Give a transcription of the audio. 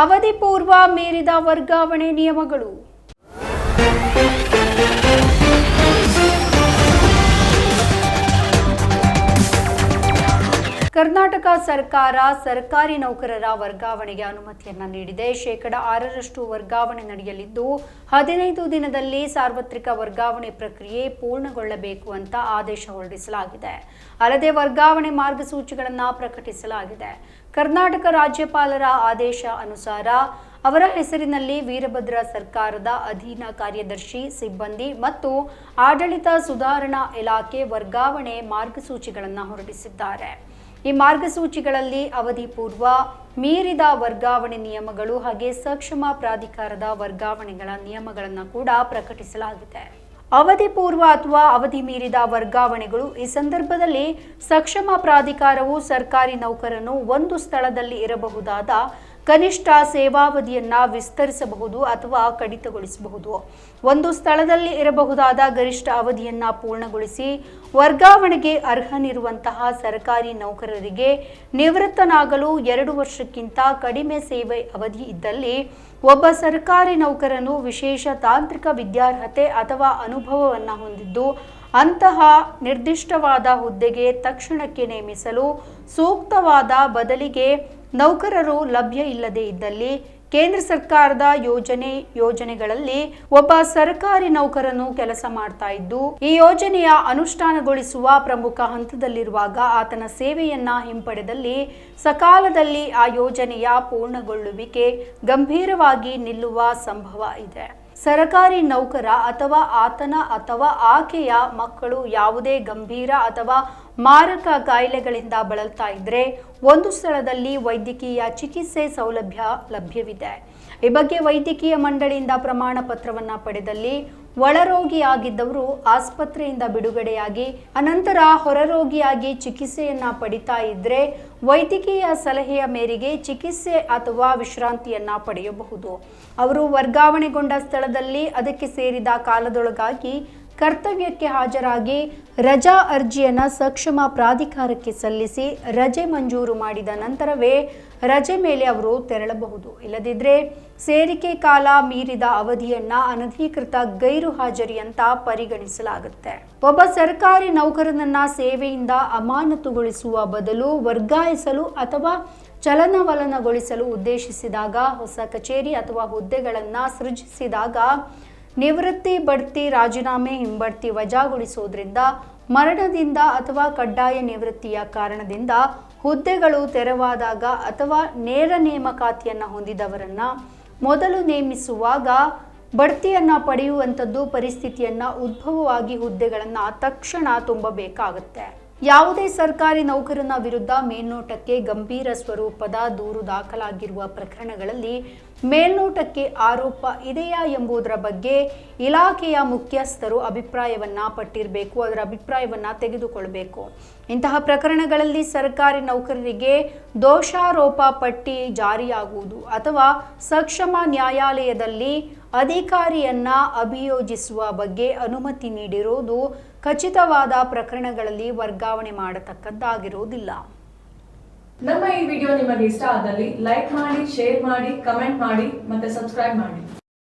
ಅವಧಿ ಪೂರ್ವ ಮೀರಿದ ವರ್ಗಾವಣೆ ನಿಯಮಗಳು. ಕರ್ನಾಟಕ ಸರ್ಕಾರ ಸರ್ಕಾರಿ ನೌಕರರ ವರ್ಗಾವಣೆಗೆ ಅನುಮತಿಯನ್ನ ನೀಡಿದೆ. ಶೇಕಡ ಆರರಷ್ಟು ವರ್ಗಾವಣೆ ನಡೆಯಲಿದ್ದು, ಹದಿನೈದು ದಿನದಲ್ಲಿ ಸಾರ್ವತ್ರಿಕ ವರ್ಗಾವಣೆ ಪ್ರಕ್ರಿಯೆ ಪೂರ್ಣಗೊಳ್ಳಬೇಕು ಅಂತ ಆದೇಶ ಹೊರಡಿಸಲಾಗಿದೆ. ಅಲ್ಲದೆ ವರ್ಗಾವಣೆ ಮಾರ್ಗಸೂಚಿಗಳನ್ನು ಪ್ರಕಟಿಸಲಾಗಿದೆ. ಕರ್ನಾಟಕ ರಾಜ್ಯಪಾಲರ ಆದೇಶ ಅನುಸಾರ ಅವರ ಹೆಸರಿನಲ್ಲಿ ವೀರಭದ್ರ ಸರ್ಕಾರದ ಅಧೀನ ಕಾರ್ಯದರ್ಶಿ, ಸಿಬ್ಬಂದಿ ಮತ್ತು ಆಡಳಿತ ಸುಧಾರಣಾ ಇಲಾಖೆ ವರ್ಗಾವಣೆ ಮಾರ್ಗಸೂಚಿಗಳನ್ನು ಹೊರಡಿಸಿದ್ದಾರೆ. ಈ ಮಾರ್ಗಸೂಚಿಗಳಲ್ಲಿ ಅವಧಿ ಪೂರ್ವ ಮೀರಿದ ವರ್ಗಾವಣೆ ನಿಯಮಗಳು ಹಾಗೆ ಸಕ್ಷಮ ಪ್ರಾಧಿಕಾರದ ವರ್ಗಾವಣೆಗಳ ನಿಯಮಗಳನ್ನು ಕೂಡ ಪ್ರಕಟಿಸಲಾಗಿದೆ. ಅವಧಿ ಪೂರ್ವ ಅಥವಾ ಅವಧಿ ಮೀರಿದ ವರ್ಗಾವಣೆಗಳು ಈ ಸಂದರ್ಭದಲ್ಲಿ ಸಕ್ಷಮ ಪ್ರಾಧಿಕಾರವು ಸರ್ಕಾರಿ ನೌಕರನು ಒಂದು ಸ್ಥಳದಲ್ಲಿ ಇರಬಹುದಾದ ಕನಿಷ್ಠ ಸೇವಾವಧಿಯನ್ನ ವಿಸ್ತರಿಸಬಹುದು ಅಥವಾ ಕಡಿತಗೊಳಿಸಬಹುದು. ಒಂದು ಸ್ಥಳದಲ್ಲಿ ಇರಬಹುದಾದ ಗರಿಷ್ಠ ಅವಧಿಯನ್ನ ಪೂರ್ಣಗೊಳಿಸಿ ವರ್ಗಾವಣೆಗೆ ಅರ್ಹನಿರುವಂತಹ ಸರ್ಕಾರಿ ನೌಕರರಿಗೆ ನಿವೃತ್ತನಾಗಲು ಎರಡು ವರ್ಷಕ್ಕಿಂತ ಕಡಿಮೆ ಸೇವೆ ಅವಧಿ ಇದ್ದಲ್ಲಿ ಒಬ್ಬ ಸರ್ಕಾರಿ ನೌಕರನು ವಿಶೇಷ ತಾಂತ್ರಿಕ ವಿದ್ಯಾರ್ಹತೆ ಅಥವಾ ಅನುಭವವನ್ನು ಹೊಂದಿದ್ದು ಅಂತಹ ನಿರ್ದಿಷ್ಟವಾದ ಹುದ್ದೆಗೆ ತಕ್ಷಣಕ್ಕೆ ನೇಮಿಸಲು ಸೂಕ್ತವಾದ ಬದಲಿಗೆ ನೌಕರರು ಲಭ್ಯ ಇಲ್ಲದೆ ಇದ್ದಲ್ಲಿ ಕೇಂದ್ರ ಸರ್ಕಾರದ ಯೋಜನೆ ಯೋಜನೆಗಳಲ್ಲಿ ಒಬ್ಬ ಸರ್ಕಾರಿ ನೌಕರನು ಕೆಲಸ ಮಾಡ್ತಾ ಇದ್ದು, ಈ ಯೋಜನೆಯ ಅನುಷ್ಠಾನಗೊಳಿಸುವ ಪ್ರಮುಖ ಹಂತದಲ್ಲಿರುವಾಗ ಆತನ ಸೇವೆಯನ್ನ ಹಿಂಪಡೆದಲ್ಲಿ ಸಕಾಲದಲ್ಲಿ ಆ ಯೋಜನೆಯ ಪೂರ್ಣಗೊಳ್ಳುವಿಕೆ ಗಂಭೀರವಾಗಿ ನಿಲ್ಲುವ ಸಂಭವ ಇದೆ. ಸರಕಾರಿ ನೌಕರ ಅಥವಾ ಆತನ ಅಥವಾ ಆಕೆಯ ಮಕ್ಕಳು ಯಾವುದೇ ಗಂಭೀರ ಅಥವಾ ಮಾರಕ ಕಾಯಿಲೆಗಳಿಂದ ಬಳಲ್ತಾ ಇದ್ರೆ ಒಂದು ಸ್ಥಳದಲ್ಲಿ ವೈದ್ಯಕೀಯ ಚಿಕಿತ್ಸೆ ಸೌಲಭ್ಯ ಲಭ್ಯವಿದೆ. ಈ ಬಗ್ಗೆ ವೈದ್ಯಕೀಯ ಮಂಡಳಿಯಿಂದ ಪ್ರಮಾಣ ಪತ್ರವನ್ನ ಪಡೆದಲ್ಲಿ ಒಳರೋಗಿಯಾಗಿದ್ದವರು ಆಸ್ಪತ್ರೆಯಿಂದ ಬಿಡುಗಡೆಯಾಗಿ, ಅನಂತರ ಹೊರರೋಗಿಯಾಗಿ ಚಿಕಿತ್ಸೆಯನ್ನ ಪಡಿತಾ ಇದ್ರೆ ವೈದ್ಯಕೀಯ ಸಲಹೆಯ ಮೇರೆಗೆ ಚಿಕಿತ್ಸೆ ಅಥವಾ ವಿಶ್ರಾಂತಿಯನ್ನ ಪಡೆಯಬಹುದು. ಅವರು ವರ್ಗಾವಣೆಗೊಂಡ ಸ್ಥಳದಲ್ಲಿ ಅದಕ್ಕೆ ಸೇರಿದ ಕಾಲದೊಳಗಾಗಿ ಕರ್ತವ್ಯಕ್ಕೆ ಹಾಜರಾಗಿ ರಜಾ ಅರ್ಜಿಯನ್ನು ಸಕ್ಷಮ ಪ್ರಾಧಿಕಾರಕ್ಕೆ ಸಲ್ಲಿಸಿ ರಜೆ ಮಂಜೂರು ಮಾಡಿದ ನಂತರವೇ ರಜೆ ಮೇಲೆ ಅವರು ತೆರಳಬಹುದು. ಇಲ್ಲದಿದ್ದರೆ ಸೇರಿಕೆ ಕಾಲ ಮೀರಿದ ಅವಧಿಯನ್ನ ಅನಧಿಕೃತ ಗೈರು ಹಾಜರಿ ಅಂತ ಪರಿಗಣಿಸಲಾಗುತ್ತೆ. ಒಬ್ಬ ಸರ್ಕಾರಿ ನೌಕರನನ್ನ ಸೇವೆಯಿಂದ ಅಮಾನತುಗೊಳಿಸುವ ಬದಲು ವರ್ಗಾಯಿಸಲು ಅಥವಾ ಚಲನವಲನಗೊಳಿಸಲು ಉದ್ದೇಶಿಸಿದಾಗ, ಹೊಸ ಕಚೇರಿ ಅಥವಾ ಹುದ್ದೆಗಳನ್ನು ಸೃಜಿಸಿದಾಗ ನಿವೃತ್ತಿ ಬಡ್ತಿ ರಾಜೀನಾಮೆ ಹಿಂಬಡ್ತಿ ವಜಾಗೊಳಿಸುವುದರಿಂದ ಮರಣದಿಂದ ಅಥವಾ ಕಡ್ಡಾಯ ನಿವೃತ್ತಿಯ ಕಾರಣದಿಂದ ಹುದ್ದೆಗಳು ತೆರವಾದಾಗ ಅಥವಾ ನೇರ ನೇಮಕಾತಿಯನ್ನು ಹೊಂದಿದವರನ್ನ ಮೊದಲು ನೇಮಿಸುವಾಗ ಬಡ್ತಿಯನ್ನು ಪಡೆಯುವಂಥದ್ದು ಪರಿಸ್ಥಿತಿಯನ್ನು ಉದ್ಭವವಾಗಿ ಹುದ್ದೆಗಳನ್ನು ತಕ್ಷಣ ತುಂಬಬೇಕಾಗುತ್ತೆ. ಯಾವುದೇ ಸರ್ಕಾರಿ ನೌಕರನ ವಿರುದ್ಧ ಮೇಲ್ನೋಟಕ್ಕೆ ಗಂಭೀರ ಸ್ವರೂಪದ ದೂರು ದಾಖಲಾಗಿರುವ ಪ್ರಕರಣಗಳಲ್ಲಿ ಮೇಲ್ನೋಟಕ್ಕೆ ಆರೋಪ ಇದೆಯಾ ಎಂಬುದರ ಬಗ್ಗೆ ಇಲಾಖೆಯ ಮುಖ್ಯಸ್ಥರು ಅಭಿಪ್ರಾಯವನ್ನ ಪಟ್ಟಿರಬೇಕು, ಅದರ ಅಭಿಪ್ರಾಯವನ್ನ ತೆಗೆದುಕೊಳ್ಬೇಕು. ಇಂತಹ ಪ್ರಕರಣಗಳಲ್ಲಿ ಸರ್ಕಾರಿ ನೌಕರರಿಗೆ ದೋಷಾರೋಪ ಪಟ್ಟಿ ಜಾರಿಯಾಗುವುದು ಅಥವಾ ಸಕ್ಷಮ ನ್ಯಾಯಾಲಯದಲ್ಲಿ ಅಧಿಕಾರಿಯನ್ನ ಅಭಿಯೋಜಿಸುವ ಬಗ್ಗೆ ಅನುಮತಿ ನೀಡಿರುವುದು ಖಚಿತವಾದ ಪ್ರಕರಣಗಳಲ್ಲಿ ವರ್ಗಾವಣೆ ಮಾಡತಕ್ಕದ್ದಾಗಿರುವುದಿಲ್ಲ ನಮ್ಮ ಈ ವಿಡಿಯೋ ನಿಮಗೆ ಇಷ್ಟ ಆದಲ್ಲಿ ಲೈಕ್ ಮಾಡಿ, ಶೇರ್ ಮಾಡಿ, ಕಮೆಂಟ್ ಮಾಡಿ ಮತ್ತೆ ಸಬ್ಸ್ಕ್ರೈಬ್ ಮಾಡಿ.